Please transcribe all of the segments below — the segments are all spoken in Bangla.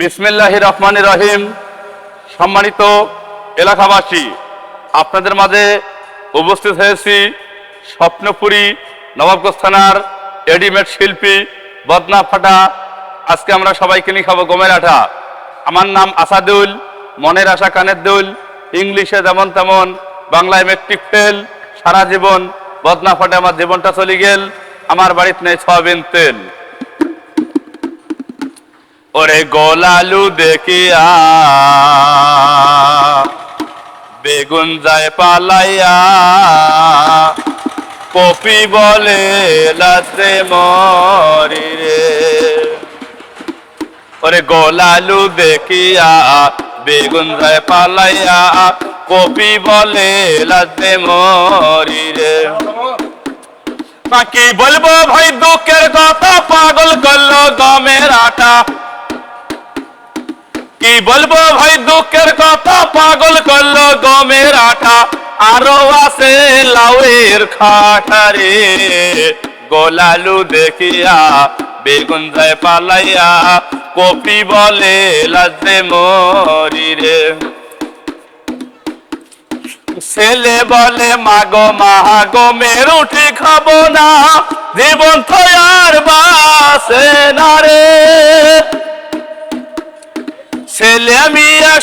বিসমিল্লাহ রহমান রহিম। সম্মানিত এলাকাবাসী, আপনাদের মাঝে উপস্থিত হয়েছি স্বপ্নপুরী নবাবগঞ্জ থানার রেডিমেড শিল্পী বদনা ফাটা। আজকে আমরা সবাই কিনে খাব গমের আঠা। আমার নাম আসাদুল, মনের আশা কানের দুল। ইংলিশে যেমন তেমন, বাংলায় মেট্রিক ফেল। সারা জীবন বদনা ফাটে আমার জীবনটা চলে গেল। আমার বাড়িতে নেই সয়াবিন তেল। ওরে গোলালু দেখিয়া বেগুন যায় পালাইয়া কপি বলে লাতে মরি রে। ওরে গোলালু দেখিয়া বেগুন যায় পালাইয়া কপি বলে লাতে মরি রে। কি বলব ভাই দুঃখের কথা, পাগল করল গমের আটা। বলব, ভাই, দুঃখের কথা পাগল করল গমের আটা। আরও আছে লাউয়ের খাটারে গোলালু দেখিয়া বেগুন যায় পালাইয়া, কপি বলে, লাজে মরি রে। ছেলে বলে, মাগো মাগো মের উঠি খাব না। জীবন আর বাসে না রে।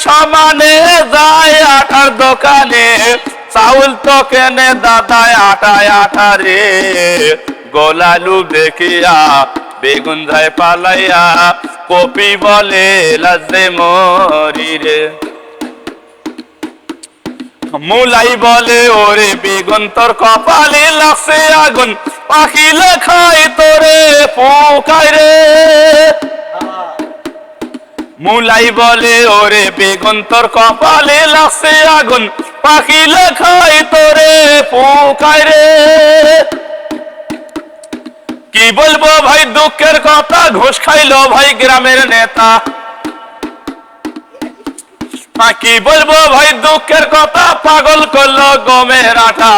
সমানে যায় আটার দোকানে, চাউল তো কেনে দাদায় আটায় আটা রে গোলালু দেখিয়া বেগুন যায় পালাইয়া, কপি বলে, লাজে মরি রে। মুলাই বলে, ওরে বেগুন, তোর কপালে লাগছে আগুন। পাখি লেখাই তোরে, পোকায় রে। মুলাই বলে, ওরে বেগুন তোর কপালে লাগছে আগুন। পাখি লেখাই তোরে পোকায় রে। কি বলব ভাই, দুঃখের কথা, ঘুষ খাইলো ভাই গ্রামের নেতা। কি বলব ভাই, দুঃখের কথা, পাগল করল গমের আঠা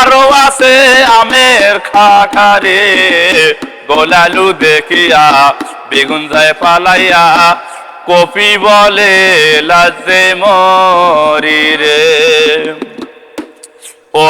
আরও আছে আমের খাটা রে। গোলালু দেখিয়া বেগুন যায় পালাইয়া কপি বলে লাজে মরি রে ও